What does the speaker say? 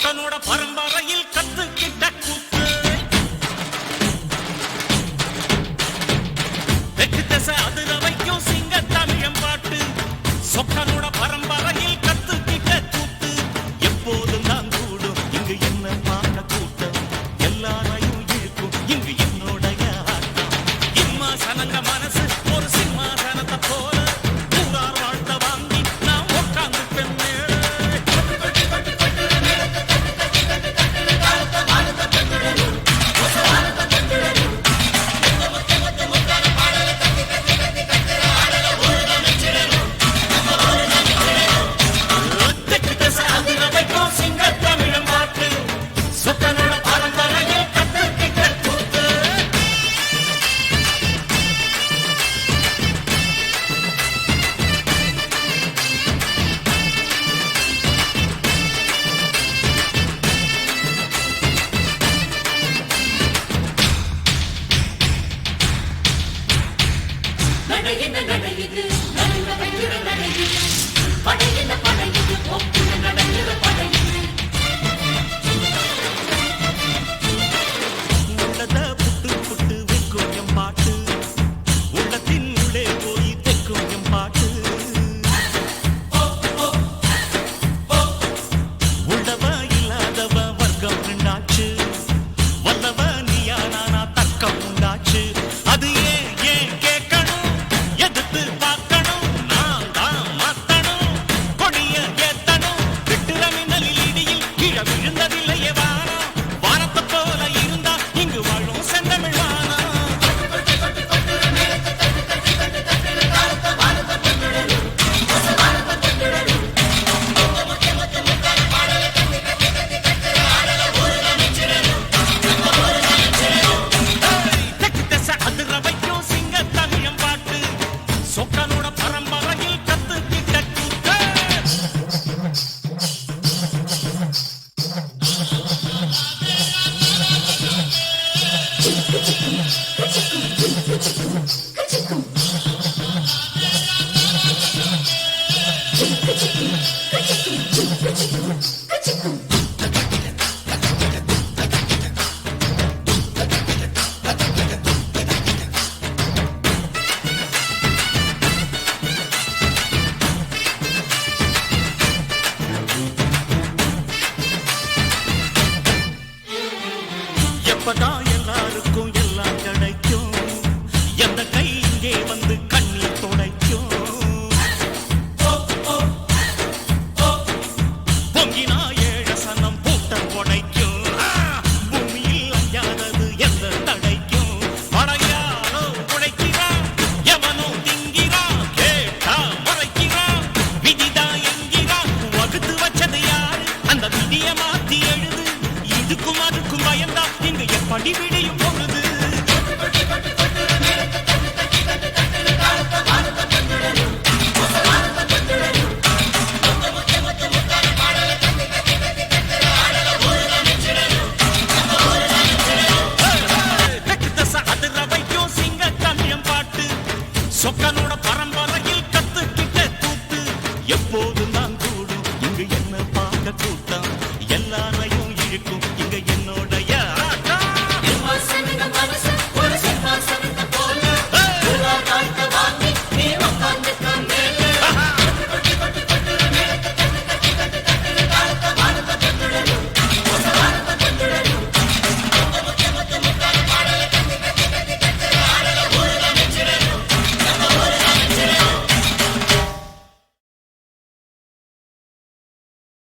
ஒருத்தனோட பரம்பரையில் கத்துக்கிட்ட கூத்து. வெக்கு தசை அதிர வைக்கும் சிங்க தமிழம் பாட்டு. சொக்கனோட நடக்குது நடக்குது chicken, a chicken. பயந்தான் இங்கு எப்படி விடையும் பொழுது. சொக்கனோட பரம்பரையில் கத்துக்கிட்ட கூத்து. எப்போதும் நான் கூடும் இங்கு என்ன பார்க்க கூட்டம்? எல்லாரையும் இழுக்கும்